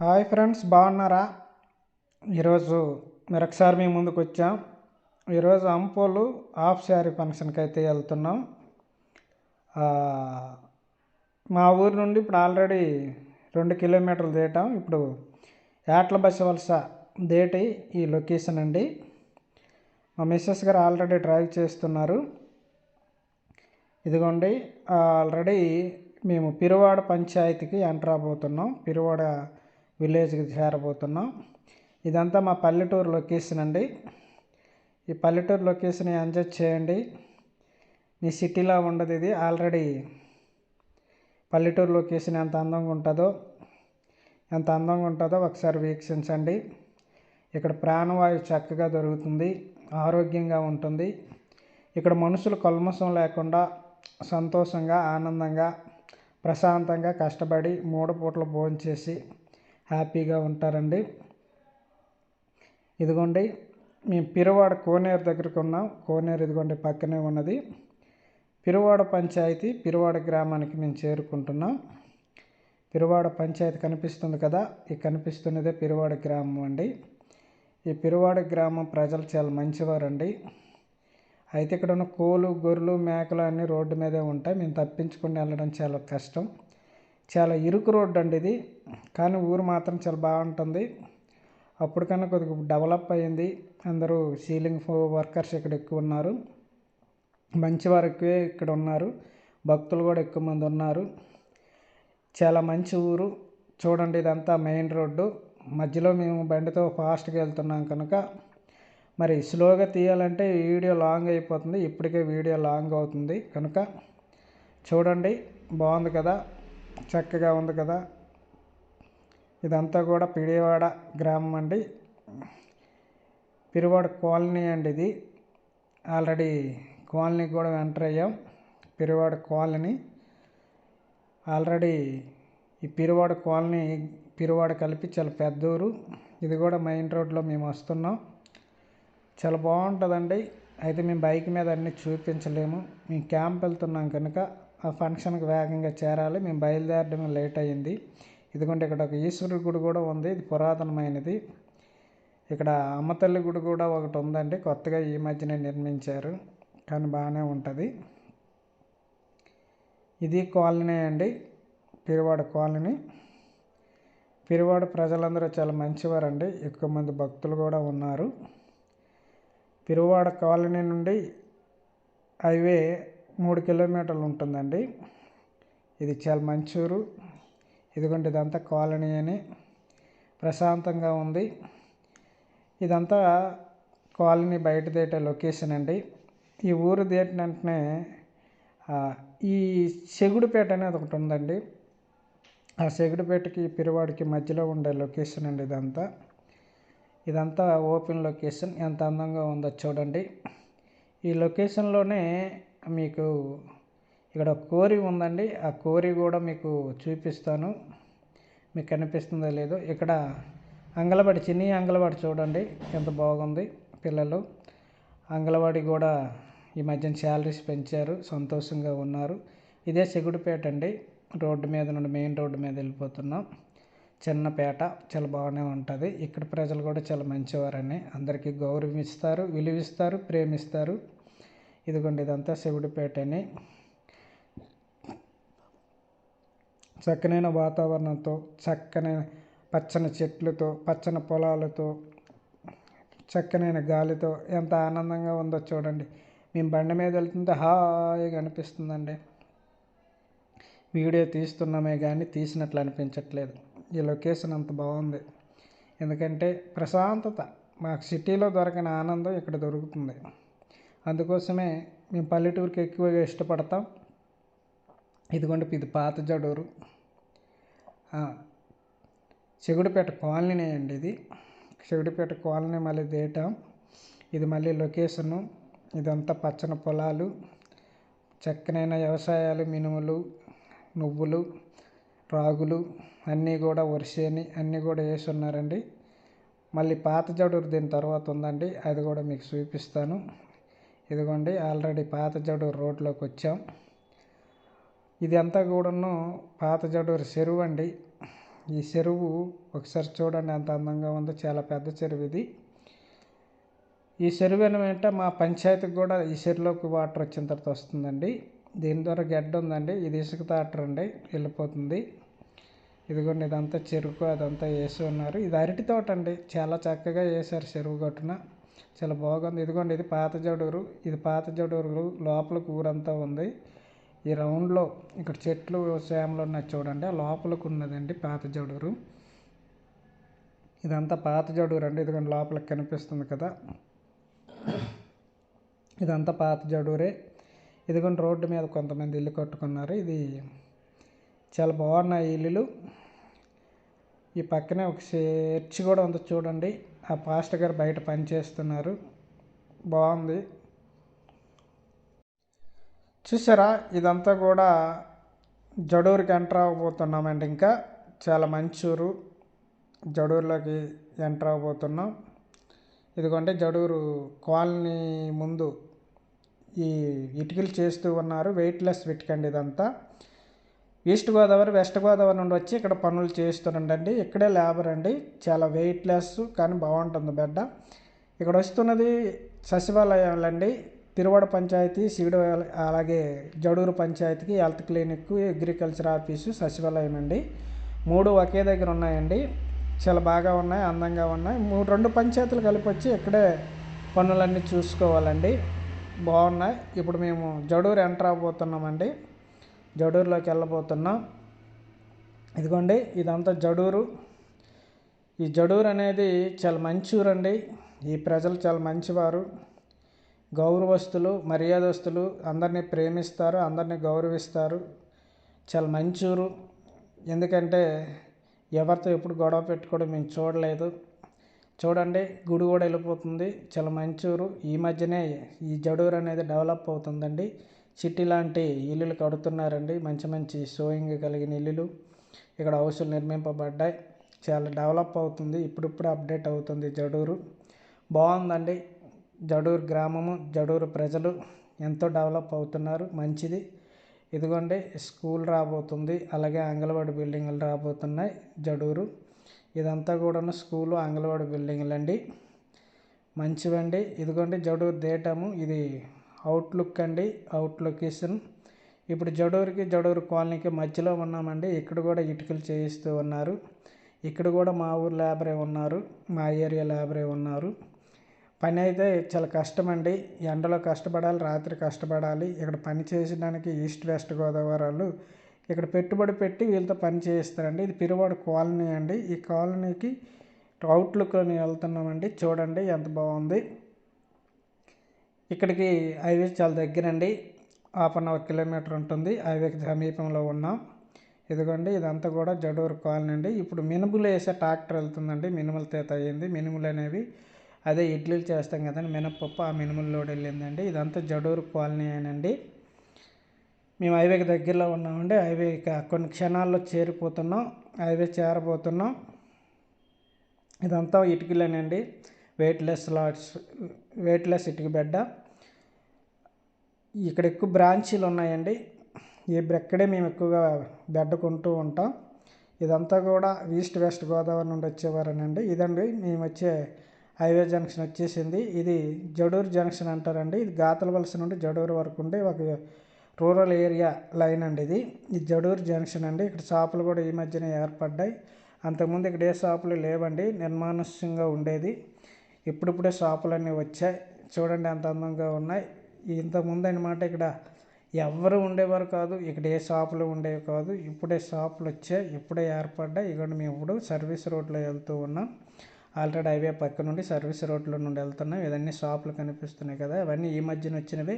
Hi friends బాగున్నారా? ఈరోజు మరొకసారి మీ ముందుకు వచ్చాం. ఈరోజు అంపోలు హాఫ్ శారీ ఫంక్షన్కి అయితే వెళ్తున్నాం. మా ఊరు నుండి ఇప్పుడు ఆల్రెడీ రెండు కిలోమీటర్లు దేటాం. ఇప్పుడు యాట్ల బస్స వలస దేటి ఈ లొకేషన్ అండి. మా మిస్సెస్ గారు ఆల్రెడీ డ్రైవ్ చేస్తున్నారు. ఇదిగోండి ఆల్రెడీ మేము పిరువాడ పంచాయతీకి ఎంటర్ అవబోతున్నాం పిరువాడ విలేజ్కి చేరబోతున్నాం. ఇదంతా మా పల్లెటూరు లొకేషన్ అండి. ఈ పల్లెటూరు లొకేషన్ ఎంజాయ్ చేయండి. మీ సిటీలో ఉండదు ఇది. ఆల్రెడీ పల్లెటూరు లొకేషన్ ఎంత అందంగా ఉంటుందో ఎంత అందంగా ఉంటుందో ఒకసారి వీక్షించండి. ఇక్కడ ప్రాణవాయువు చక్కగా దొరుకుతుంది ఆరోగ్యంగా ఉంటుంది. ఇక్కడ మనుషులు కల్మసం లేకుండా సంతోషంగా ఆనందంగా ప్రశాంతంగా కష్టపడి మూడు పూటలు భోజనం చేసి హ్యాపీగా ఉంటారండి. ఇదిగోండి మేము పిరువాడ కోనేరు దగ్గరకు ఉన్నాం. కోనేరు ఇదిగోండి పక్కనే ఉన్నది. పిరువాడ పంచాయతీ పిరువాడ గ్రామానికి మేము చేరుకుంటున్నాం. పిరువాడ పంచాయతీ కనిపిస్తుంది కదా ఈ కనిపిస్తున్నదే పిరువాడ గ్రామం అండి. ఈ పిరువాడ గ్రామం ప్రజలు చాలా మంచివారండి. అయితే ఇక్కడ ఉన్న కోళ్ళు గొర్రెలు మేకలు అన్నీ రోడ్డు మీదే ఉంటాయి. మేము తప్పించుకుని వెళ్ళడం చాలా కష్టం. చాలా ఇరుకు రోడ్డు అండి ఇది. కానీ ఊరు మాత్రం చాలా బాగుంటుంది. అప్పటికన్నా కొద్దిగా డెవలప్ అయింది అందరూ సీలింగ్ వర్కర్స్ ఇక్కడ ఎక్కువ ఉన్నారు. మంచివారు ఎక్కువే ఇక్కడ ఉన్నారు. భక్తులు కూడా ఎక్కువ మంది ఉన్నారు. చాలా మంచి ఊరు. చూడండి ఇదంతా మెయిన్ రోడ్డు. మధ్యలో మేము బండితో ఫాస్ట్గా వెళ్తున్నాం కనుక. మరి స్లోగా తీయాలంటే వీడియో లాంగ్ అయిపోతుంది. ఇప్పటికే వీడియో లాంగ్ అవుతుంది కనుక. చూడండి. బాగుంది కదా. చక్కగా ఉంది కదా. ఇదంతా కూడా పిడివాడ గ్రామం అండి. పిరివాడ కాలనీ అండి ఇది. ఆల్రెడీ కాలనీకి కూడా ఎంటర్ అయ్యాం. పిరివాడ కాలనీ. ఆల్రెడీ ఈ పిరివాడ కాలనీ పిరివాడ కలిపి చాలా పెద్ద ఊరు ఇది కూడా మెయిన్ రోడ్లో మేము వస్తున్నాం. చాలా బాగుంటుందండి. అయితే మేము బైక్ మీద అన్నీ చూపించలేము. మేము క్యాంప్ వెళ్తున్నాం కనుక ఆ ఫంక్షన్కి వేగంగా చేరాలి. మేము బయలుదేరడం లేట్ అయ్యింది ఇదిగోండి ఇక్కడ ఒక ఈశ్వరుడి గుడి కూడా ఉంది. ఇది పురాతనమైనది. ఇక్కడ అమ్మతల్లి గుడి కూడా ఒకటి ఉందండి. కొత్తగా ఈ మధ్యనే నిర్మించారు. కానీ బాగానే ఉంటుంది. ఇది కాలనీ అండి. పిరివాడ కాలనీ. పిరివాడ ప్రజలందరూ చాలా మంచివారండి. ఎక్కువ మంది భక్తులు కూడా ఉన్నారు. పిరువాడ కాలనీ నుండి హైవే మూడు కిలోమీటర్లు ఉంటుందండి. ఇది చాలా మంచి ఊరు ఇదిగోండి ఇదంతా కాలనీ అని ప్రశాంతంగా ఉంది. ఇదంతా కాలనీ బయట దేటే లొకేషన్ అండి. ఈ ఊరు దేటిన వెంటనే ఈ చెగుడుపేట అనేది ఒకటి ఉందండి. ఆ సెగుడుపేటకి పిరివాడికి మధ్యలో ఉండే లొకేషన్ అండి ఇదంతా. ఇదంతా ఓపెన్ లొకేషన్. ఎంత అందంగా ఉందో చూడండి. ఈ లొకేషన్లోనే మీకు ఇక్కడ ఒక కోరి ఉందండి. ఆ కోరి కూడా మీకు చూపిస్తాను. మీకు కనిపిస్తుందో లేదో. ఇక్కడ అంగలవాడి చిన్ని అంగలవాడి చూడండి. ఎంత బాగుంది పిల్లలు. అంగలవాడి కూడా ఈ మధ్యన శాలరీస్ పెంచారు. సంతోషంగా ఉన్నారు. ఇదే సెగుడుపేట అండి. రోడ్డు మీద నుండి మెయిన్ రోడ్డు మీద వెళ్ళిపోతున్నాం. చిన్నపేట చాలా బాగానే ఉంటుంది. ఇక్కడ ప్రజలు కూడా చాలా మంచివారని అందరికీ గౌరవిస్తారు విలువిస్తారు ప్రేమిస్తారు. ఇదిగోండి ఇదంతా శివుడిపేట అని చక్కనైన వాతావరణంతో చక్కనైన పచ్చని చెట్లతో పచ్చని పొలాలతో చక్కనైన గాలితో ఎంత ఆనందంగా ఉందో చూడండి. మేము బండి మీద వెళ్తుంటే హాయిగా అనిపిస్తుందండి. వీడియో తీస్తున్నామే కానీ తీసినట్లు అనిపించట్లేదు. ఈ లొకేషన్ అంత బాగుంది. ఎందుకంటే ప్రశాంతత మాకు సిటీలో దొరకని ఆనందం ఇక్కడ దొరుకుతుంది. అందుకోసమే మేము పల్లెటూరుకి ఎక్కువగా ఇష్టపడతాం. ఇదిగోండి ఇది పాత జడూరు. చెగుడుపేట కాలనీ అండి ఇది. చెగుడుపేట కాలనీ మళ్ళీ దేటాం. ఇది మళ్ళీ లొకేషను. ఇదంతా పచ్చని పొలాలు చక్కనైన వ్యవసాయాలు మినుములు నువ్వులు రాగులు అన్నీ కూడా వరిసేని అన్నీ కూడా వేసి ఉన్నారండి. మళ్ళీ పాత జడూరు దీని తర్వాత ఉందండి. అది కూడా మీకు చూపిస్తాను. ఇదిగోండి ఆల్రెడీ పాత జడూరు రోడ్లోకి వచ్చాం. ఇది కూడాను పాత జడూరు చెరువు అండి. ఈ చెరువు ఒకసారి చూడండి ఎంత అందంగా ఉందో చాలా పెద్ద చెరువు ఇది. ఈ చెరువు వెంట మా పంచాయతీకి కూడా ఈ చెరువులోకి వాటర్ వచ్చిన తర్వాత వస్తుందండి. దీని ద్వారా గడ్డ ఉందండి ఇది ఇసుక తాటర్ అండి వెళ్ళిపోతుంది. ఇదిగోండి ఇదంతా చెరుకు అదంతా వేసి ఉన్నారు. ఇది అరటి తోట అండి చాలా చక్కగా వేశారు చెరువు గట్టున. చాలా బాగుంది. ఇదిగోండి ఇది పాత జడూరు. ఇది పాత జడూరు కూర ఊరంతా ఉంది. ఈ రౌండ్లో ఇక్కడ చెట్లు చేమలు ఉన్నాయి చూడండి. ఆ లోపలికి ఉన్నదండి పాత జడూరు. ఇదంతా పాత జడూరు అండి. ఇదిగోండి లోపలికి కనిపిస్తుంది కదా. ఇదంతా పాత జడూరే. ఇదిగోండి రోడ్డు మీద కొంతమంది ఇల్లు కట్టుకున్నారు. ఇది చాలా బాగున్నాయి ఇల్లులు. ఈ పక్కనే ఒక చర్చి కూడా ఉంది చూడండి. ఆ పాస్టర్ గారు బయట పని చేస్తున్నారు. బాగుంది. చూసారా? ఇదంతా కూడా జడూరుకి ఎంటర్ అవ్వబోతున్నామండి ఇంకా. చాలా మంచి ఊరు జడూరులోకి ఎంటర్ అవ్వబోతున్నాం. ఇదిగోండి జడూరు కాలనీ ముందు ఈ ఇటుకలు చేస్తూ ఉన్నారు. వెయిట్లెస్ ఇటుకండి ఇదంతా. ఈస్ట్ గోదావరి వెస్ట్ గోదావరి నుండి వచ్చి ఇక్కడ పనులు చేస్తున్నాడండి ఇక్కడే లేబర్ అండి. చాలా వెయిట్లెస్ కానీ బాగుంటుంది బిడ్డ. ఇక్కడ వస్తున్నది సచివాలయాలు అండి తిరువాడ పంచాయతీ సీడు అలాగే జడూరు పంచాయతీకి హెల్త్ క్లినిక్ అగ్రికల్చర్ ఆఫీసు సచివాలయం అండి. మూడు ఒకే దగ్గర ఉన్నాయండి. చాలా బాగా ఉన్నాయి అందంగా ఉన్నాయి. మూడు రెండు పంచాయతీలు కలిపి వచ్చి ఇక్కడే పనులన్నీ చూసుకోవాలండి. బాగున్నాయి. ఇప్పుడు మేము జడూరు ఎంటర్ అవ్వబోతున్నామండి. జడూరులోకి వెళ్ళబోతున్నాం. ఇదిగోండి ఇదంతా జడూరు. ఈ జడూరు అనేది చాలా మంచి ఊరండి ఈ ప్రజలు చాలా మంచివారు. గౌరవస్తులు మర్యాదస్తులు అందరినీ ప్రేమిస్తారు అందరినీ గౌరవిస్తారు. చాలా మంచి ఊరు ఎందుకంటే ఎవరితో ఎప్పుడు గొడవ పెట్టుకోవడం మేము చూడలేదు. చూడండి గుడి కూడా వెళ్ళిపోతుంది. చాలా మంచి ఊరు ఈ మధ్యనే ఈ జడూరు అనేది డెవలప్ అవుతుందండి. సిటీ లాంటి ఇల్లులు కడుతున్నారండి. మంచి మంచి షోయింగ్ కలిగిన ఇల్లులు. ఇక్కడ హౌసులు నిర్మింపబడ్డాయి. చాలా డెవలప్ అవుతుంది. ఇప్పుడిప్పుడు అప్డేట్ అవుతుంది జడూరు. బాగుందండి. జడూరు గ్రామము జడూరు ప్రజలు ఎంతో డెవలప్ అవుతున్నారు. మంచిది. ఇదిగోండి స్కూల్ రాబోతుంది. అలాగే అంగన్వాడీ బిల్డింగులు రాబోతున్నాయి జడూరు. ఇదంతా కూడా స్కూలు అంగన్వాడీ బిల్డింగులు అండి మంచివండి. ఇదిగోండి జడూరు దేటము. ఇది అవుట్లుక్ అండి అవుట్ లొకేషన్ ఇప్పుడు జడూరుకి జడూరు కాలనీకి మధ్యలో ఉన్నామండి. ఇక్కడ కూడా ఇటుకలు చేయిస్తూ ఉన్నారు. ఇక్కడ కూడా మా ఊరు లేబరే ఉన్నారు. మా ఏరియా లేబరే ఉన్నారు. పని అయితే చాలా కష్టమండి. ఎండలో కష్టపడాలి రాత్రి కష్టపడాలి. ఇక్కడ పని చేసడానికి ఈస్ట్ వెస్ట్ గోదావరి వాళ్ళు ఇక్కడ పెట్టుబడి పెట్టి వీళ్ళతో పని చేయిస్తారండి. ఇది పిరువాడు కాలనీ అండి. ఈ కాలనీకి అవుట్లుక్ అని వెళ్తున్నామండి. చూడండి ఎంత బాగుంది. ఇక్కడికి హైవే చాలా దగ్గరండి. హాఫ్ అన్ అవర్ కిలోమీటర్ ఉంటుంది. హైవేకి సమీపంలో ఉన్నాం. ఇదిగోండి ఇదంతా కూడా జడూరు కాలనీ అండి. ఇప్పుడు మినుములు వేసే ట్రాక్టర్ వెళ్తుందండి. మినుములు తీత అయ్యింది. మినుములు అనేవి అదే ఇడ్లీలు చేస్తాం కదండి. మినపప్పు ఆ మినుములు లోడ్ వెళ్ళిందండి. ఇదంతా జడూరు కాలనీ అనండి మేము హైవేకి దగ్గరలో ఉన్నామండి. హైవే కొన్ని క్షణాల్లో చేరిపోతున్నాం. హైవే చేరబోతున్నాం. ఇదంతా ఇటుకలేనండి. వెయిట్లెస్ లాట్స్ వెయిట్లెస్ ఇటుక బెడ్డ. ఇక్కడ ఎక్కువ బ్రాంచీలు ఉన్నాయండి. ఈ ఇక్కడే మేము ఎక్కువగా బెడ్ కొంటూ ఉంటాం. ఇదంతా కూడా ఈస్ట్ వెస్ట్ గోదావరి నుండి వచ్చేవారనండి. ఇదండి మేము వచ్చే హైవే జంక్షన్ వచ్చేసింది. ఇది జడూరు జంక్షన్ అంటారండి. ఇది గాతలవలస నుండి జడూరు వరకు ఉండే ఒక రూరల్ ఏరియా లైన్ అండి ఇది. ఇది జడూరు జంక్షన్ అండి. ఇక్కడ షాపులు కూడా ఈ మధ్యనే ఏర్పడ్డాయి. అంతకుముందు ఇక్కడ ఏ షాపులు లేవండి. నిర్మానుష్యంగా ఉండేది. ఇప్పుడిప్పుడే షాపులన్నీ వచ్చాయి. చూడండి ఎంత అందంగా ఉన్నాయి. ఇంతకుముందు అనమాట ఇక్కడ ఎవరు ఉండేవారు కాదు ఇక్కడ ఏ షాపులు ఉండేవి కాదు ఇప్పుడే షాపులు వచ్చాయి ఇప్పుడే ఏర్పడ్డాయి. ఇక్కడ మేము ఇప్పుడు సర్వీస్ రోడ్లో వెళ్తూ ఉన్నాం. ఆల్రెడీ హైవే పక్క నుండి సర్వీస్ రోడ్లో నుండి వెళ్తున్నాం. ఇవన్నీ షాపులు కనిపిస్తున్నాయి కదా ఇవన్నీ ఈ మధ్యన వచ్చినవి.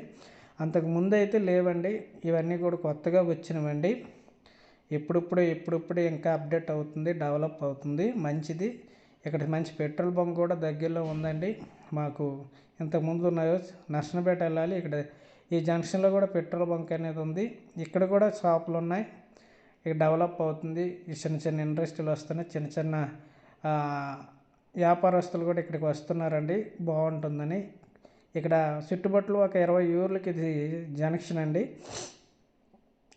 అంతకు ముందు అయితే లేవండి ఇవన్నీ కూడా కొత్తగా వచ్చినవండి. ఇప్పుడిప్పుడు ఇప్పుడిప్పుడు ఇంకా అప్డేట్ అవుతుంది డెవలప్ అవుతుంది మంచిది. ఇక్కడ మంచి పెట్రోల్ బంక్ కూడా దగ్గరలో ఉందండి. మాకు ఇంతకుముందు ఉన్నాయో నర్సనపేట వెళ్ళాలి. ఇక్కడ ఈ జంక్షన్లో కూడా పెట్రోల్ బంక్ అనేది ఉంది. ఇక్కడ కూడా షాపులు ఉన్నాయి. ఇక్కడ డెవలప్ అవుతుంది. ఈ చిన్న చిన్న ఇండస్ట్రీలు వస్తున్నాయి. చిన్న చిన్న వ్యాపారస్తులు కూడా ఇక్కడికి వస్తున్నారండి. బాగుంటుందని. ఇక్కడ చుట్టుపట్లు ఒక ఇరవై ఊర్లకి ఇది జంక్షన్ అండి.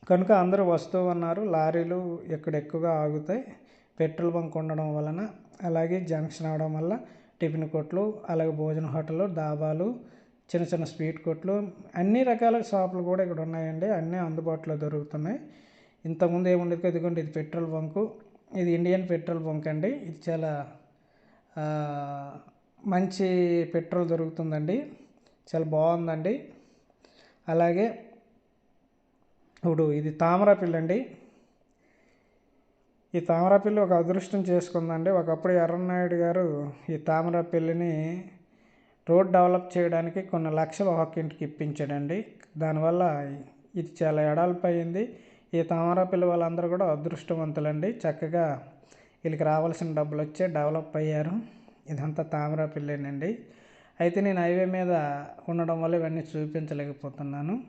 కనుక అందరూ వస్తూ ఉన్నారు. లారీలు ఇక్కడ ఎక్కువగా ఆగుతాయి. పెట్రోల్ బంక్ ఉండడం వలన అలాగే జంక్షన్ అవడం వల్ల టిఫిన్ కొట్లు అలాగే భోజన హోటళ్ళు డాబాలు చిన్న చిన్న స్వీట్ కొట్లు అన్ని రకాల షాపులు కూడా ఇక్కడ ఉన్నాయండి. అన్నీ అందుబాటులో దొరుకుతున్నాయి. ఇంతకుముందు ఏముండదు ఇదిగోండి ఇది పెట్రోల్ బంకు. ఇది ఇండియన్ పెట్రోల్ బంక్ అండి. ఇది చాలా మంచి పెట్రోల్ దొరుకుతుందండి. చాలా బాగుందండి. అలాగే ఇప్పుడు ఇది తామరాపిల్లి అండి ఈ తామరాపిల్లి ఒక అదృష్టం చేసుకుందండి. ఒకప్పుడు ఎర్రన్నాయుడు గారు ఈ తామరాపిల్లిని రోడ్ డెవలప్ చేయడానికి కొన్ని లక్షలు ఒక ఇంటికి ఇప్పించాడండి. దానివల్ల ఇది చాలా ఎడాల్పోయింది ఈ తామరాపిల్లి వాళ్ళందరూ కూడా అదృష్టవంతులండి. చక్కగా వీళ్ళకి రావాల్సిన డబ్బులు వచ్చే డెవలప్ అయ్యారు. ఇదంతా తామరాపిల్లేనండి అయితే నేను హైవే మీద ఉండడం వల్ల ఇవన్నీ చూపించలేకపోతున్నాను.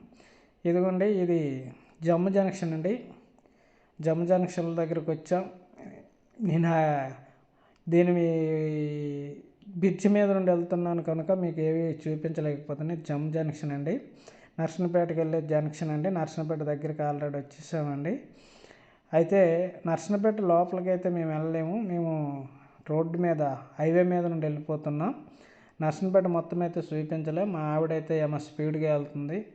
ఇదిగోండి ఇది జమ్ము జంక్షన్ అండి. జమ్ జంక్షన్ దగ్గరకు వచ్చాం. నేను దీని మీ- బ్రిడ్జి మీద నుండి వెళ్తున్నాను కనుక మీకు ఏవి చూపించలేకపోతున్నాయి జమ్ జంక్షన్ అండి. నర్సనపేటకి వెళ్ళే జంక్షన్ అండి. నర్సనపేట దగ్గరికి ఆల్రెడీ వచ్చేసామండి. అయితే నర్సనపేట లోపలికి అయితే మేము వెళ్ళలేము. మేము రోడ్డు మీద హైవే మీద నుండి వెళ్ళిపోతున్నాం. నర్సనపేట మొత్తం అయితే చూపించలే. మా ఆవిడైతే ఏమో స్పీడ్గా వెళ్తుంది.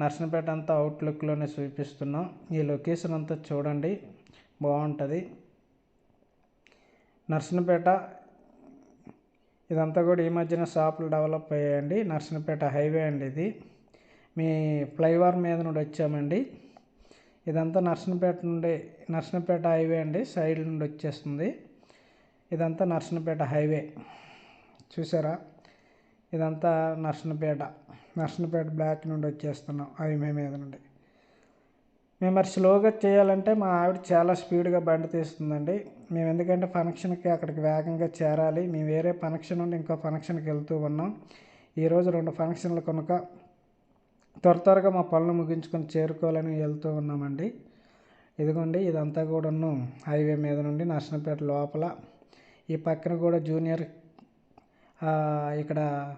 నర్సనపేట అంతా అవుట్లుక్లోనే చూపిస్తున్నాం. ఈ లొకేషన్ అంతా చూడండి. బాగుంటుంది. నర్సనపేట ఇదంతా కూడా ఈ మధ్యన షాపులు డెవలప్ అయ్యాయండి. నర్సనపేట హైవే అండి ఇది. మీ ఫ్లైఓవర్ మీద నుండి వచ్చామండి. ఇదంతా నర్సనపేట నుండి నర్సనపేట హైవే అండి. సైడ్ నుండి వచ్చేస్తుంది. ఇదంతా నర్సనపేట హైవే చూసారా? ఇదంతా నర్సనపేట నర్సనపేట బ్లాక్ నుండి వచ్చేస్తున్నాం హైవే మీద నుండి. మేము మరి స్లోగా చేయాలంటే మా ఆవిడ చాలా స్పీడ్గా బండి తీస్తుందండి. మేము ఎందుకంటే ఫంక్షన్కి అక్కడికి వేగంగా చేరాలి. మేము వేరే ఫంక్షన్ నుండి ఇంకో ఫంక్షన్కి వెళ్తూ ఉన్నాం. ఈరోజు రెండు ఫంక్షన్లు కనుక త్వర త్వరగా మా పనులు ముగించుకొని చేరుకోవాలని వెళ్తూ ఉన్నామండి. ఇదిగోండి ఇదంతా కూడాను హైవే మీద నుండి నర్సనపేట లోపల. ఈ పక్కన కూడా జూనియర్ ఇక్కడ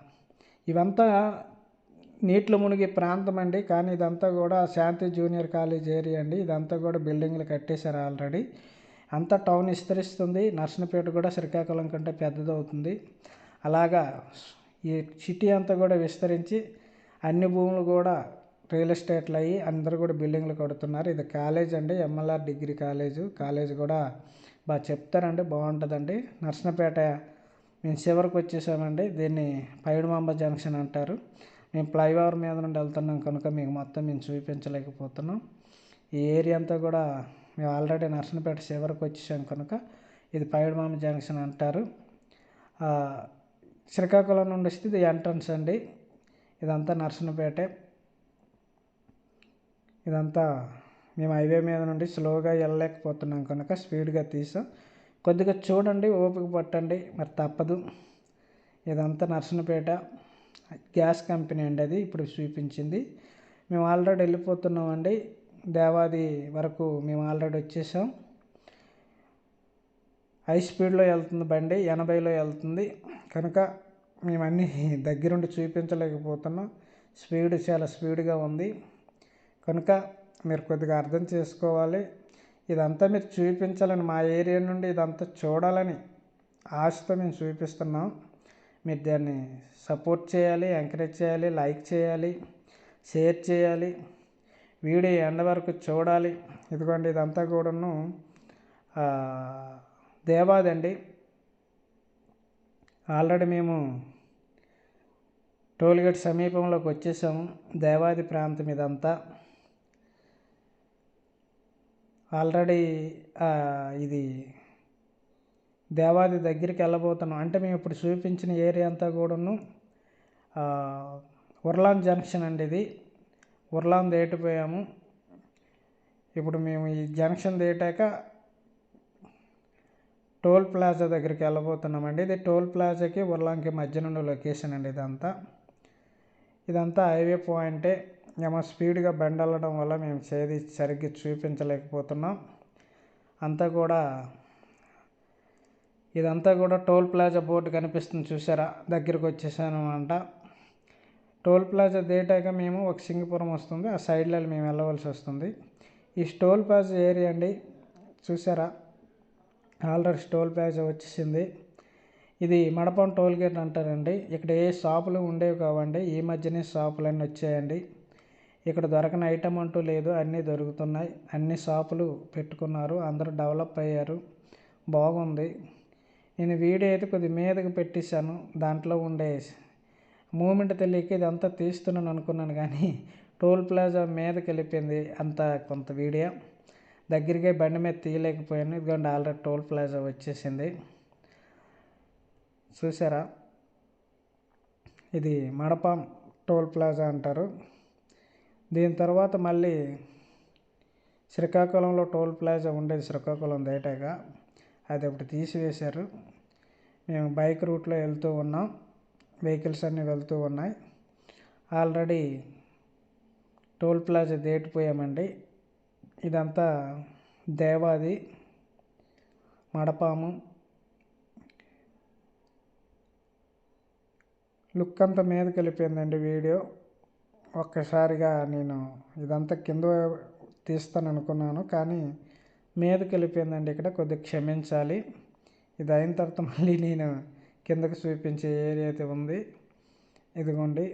ఇవంతా నీటిలో మునిగే ప్రాంతం అండి. కానీ ఇదంతా కూడా శాంతి జూనియర్ కాలేజ్ ఏరియా అండి. ఇదంతా కూడా బిల్డింగ్లు కట్టేశారు ఆల్రెడీ. అంతా టౌన్ విస్తరిస్తుంది. నర్సనపేట కూడా శ్రీకాకుళం కంటే పెద్దదవుతుంది. అలాగా ఈ సిటీ అంతా కూడా విస్తరించి అన్ని భూములు కూడా రియల్ ఎస్టేట్లు అయ్యి అందరూ కూడా బిల్డింగ్లు కడుతున్నారు. ఇది కాలేజ్ అండి. MLR degree college. కాలేజ్ కూడా బాగా చెప్తారండి. బాగుంటుందండి. నర్సనపేట మేము చివరికి వచ్చేసామండి. దీన్ని పైడుమాంబ జంక్షన్ అంటారు. మేము ఫ్లైఓవర్ మీద నుండి వెళ్తున్నాం కనుక మీకు మొత్తం మేము చూపించలేకపోతున్నాం. ఈ ఏరియా అంతా కూడా మేము ఆల్రెడీ నర్సనపేట చివరికి వచ్చేసాం కనుక ఇది పైడుమాంబ జంక్షన్ అంటారు. శ్రీకాకుళం నుండి వస్తే ఇది ఎంట్రన్స్ అండి. ఇదంతా నర్సంపేటే ఇదంతా మేము హైవే మీద నుండి స్లోగా వెళ్ళలేకపోతున్నాం కనుక స్పీడ్గా తీసాం. కొద్దిగా చూడండి ఓపిక పట్టండి. మరి తప్పదు. ఇదంతా నర్సనపేట గ్యాస్ కంపెనీ అండి అది ఇప్పుడు చూపించింది. మేము ఆల్రెడీ వెళ్ళిపోతున్నామండి. దేవాది వరకు మేము ఆల్రెడీ వచ్చేసాం. హై స్పీడ్లో వెళ్తుంది బండి ఎనభైలో వెళ్తుంది. కనుక మేము అన్నీ దగ్గరుండి చూపించలేకపోతున్నాం. స్పీడ్ చాలా స్పీడ్గా ఉంది. కనుక మీరు కొద్దిగా అర్థం చేసుకోవాలి. ఇదంతా మీరు చూపించాలని మా ఏరియా నుండి ఇదంతా చూడాలని ఆశతో మేము చూపిస్తున్నాం. మీరు దాన్ని సపోర్ట్ చేయాలి ఎంకరేజ్ చేయాలి లైక్ చేయాలి షేర్ చేయాలి వీడియో ఎండ వరకు చూడాలి. ఇదిగోండి ఇదంతా కూడాను దేవాదండి దేవాది అండి. ఆల్రెడీ మేము టోల్గేట్ సమీపంలోకి వచ్చేసాము దేవాది ప్రాంతం ఇదంతా. ఆల్రెడీ ఇది దేవాది దగ్గరికి వెళ్ళబోతున్నాం. అంటే మేము ఇప్పుడు చూపించిన ఏరియా అంతా కూడాను ఉర్లాం ఉర్లాన్ జంక్షన్ అండి ఇది. ఉర్లాన్ దేటిపోయాము. ఇప్పుడు మేము ఈ జంక్షన్ దేటాక టోల్ ప్లాజా దగ్గరికి వెళ్ళబోతున్నామండి. ఇది టోల్ ప్లాజాకి ఉర్లాంకి మధ్య నుండి లొకేషన్ అండి ఇదంతా. ఇదంతా హైవే పాయింటే ఏమో స్పీడ్గా బండి వెళ్ళడం వల్ల మేము చేది సరిగ్గా చూపించలేకపోతున్నాం. అంతా కూడా ఇదంతా కూడా టోల్ ప్లాజా బోర్డు కనిపిస్తుంది చూసారా దగ్గరికి వచ్చేసాను అంట. టోల్ ప్లాజా దేటాక మేము ఒక సింగపురం వస్తుంది ఆ సైడ్లో మేము వెళ్ళవలసి వస్తుంది. ఈ టోల్ ప్లాజా ఏరియా అండి చూసారా ఆల్రెడీ టోల్ ప్లాజా వచ్చేసింది. ఇది మడపం టోల్ గేట్ అంటారండి. ఇక్కడ ఏ షాపులు ఉండేవి కావండి ఈ మధ్యనే షాపులన్నీ వచ్చాయండి. ఇక్కడ దొరకని ఐటమ్ అంటూ లేదు. అన్నీ దొరుకుతున్నాయి. అన్ని షాపులు పెట్టుకున్నారు. అందరూ డెవలప్ అయ్యారు. బాగుంది. నేను వీడియో అయితే కొద్ది మీదకి పెట్టేశాను. దాంట్లో ఉండే మూమెంట్ తెలియక ఇదంతా తీస్తున్నాను అనుకున్నాను కానీ టోల్ ప్లాజా మీదకి వెళ్ళిపోయింది అంత కొంత వీడియో. దగ్గరికి బండి మీద తీయలేకపోయాను. ఇదిగోండి ఆల్రెడీ టోల్ ప్లాజా వచ్చేసింది. చూసారా? ఇది మడపాం టోల్ ప్లాజా అంటారు. దీని తర్వాత మళ్ళీ శ్రీకాకుళంలో టోల్ ప్లాజా ఉండేది శ్రీకాకుళం దాటాక అది ఒకటి తీసివేశారు. మేము బైక్ రూట్లో వెళ్తూ ఉన్నాం. వెహికల్స్ అన్నీ వెళ్తూ ఉన్నాయి. ఆల్రెడీ టోల్ ప్లాజా దాటిపోయామండి. ఇదంతా దేవాది మడపాము. లుక్ అంతా మీదకి వెళ్ళిపోయిందండి వీడియో. ఒక్కసారిగా నేను ఇదంతా కింద తీస్తాను అనుకున్నాను కానీ మీదకి వెళ్ళిపోయిందండి ఇక్కడ కొద్దిగా క్షమించాలి. ఇది అయిన తర్వాత మళ్ళీ నేను కిందకు చూపించే ఏరియా అయితే ఉంది. ఇదిగోండి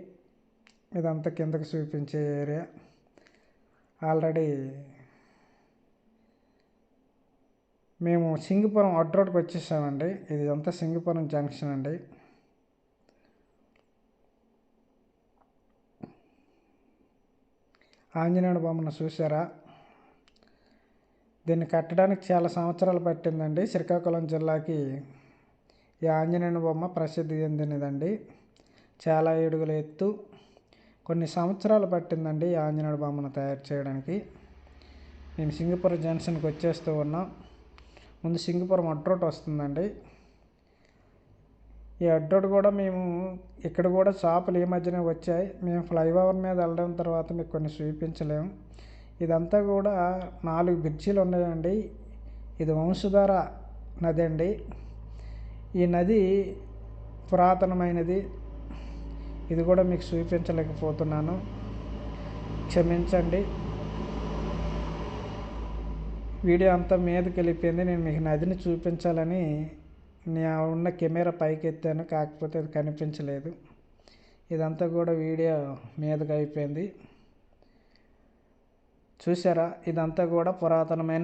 ఇదంతా కిందకి చూపించే ఏరియా. ఆల్రెడీ మేము సింగపురం అడ్ రోడ్కి వచ్చేసామండి. ఇది అంతా సింగపురం జంక్షన్ అండి. ఆంజనేయుడు బొమ్మను చూసారా దీన్ని కట్టడానికి చాలా సంవత్సరాలు పట్టిందండి. శ్రీకాకుళం జిల్లాకి ఈ ఆంజనేయుని బొమ్మ ప్రసిద్ధి చెందినదండి. చాలా ఏడుగుల ఎత్తు. కొన్ని సంవత్సరాలు పట్టిందండి ఈ ఆంజనేయుడు బొమ్మను తయారు చేయడానికి. మేము సింగపూర్ జంక్షన్కి వచ్చేస్తూ ఉన్నాం. ముందు సింగపూరం అడ్రోడ్ వస్తుందండి. ఈ అడ్రోడ్ కూడా మేము ఇక్కడ కూడా షాపులు ఈ మధ్యనే వచ్చాయి. మేము ఫ్లైఓవర్ మీద వెళ్ళడం తర్వాత మీకు కొన్ని చూపించలేము ఇదంతా కూడా నాలుగు బ్రిడ్జీలు ఉన్నాయండి. ఇది వంశధార నది అండి. ఈ నది పురాతనమైనది. ఇది కూడా మీకు చూపించలేకపోతున్నాను. క్షమించండి. వీడియో అంతా మీదకి వెళ్ళిపోయింది. నేను మీకు నదిని చూపించాలని నేను ఉన్న కెమెరా పైకి ఎత్తాను కాకపోతే అది కనిపించలేదు. ఇదంతా కూడా వీడియో మీదకి అయిపోయింది. చూసారా ఇదంతా కూడా పురాతనమైన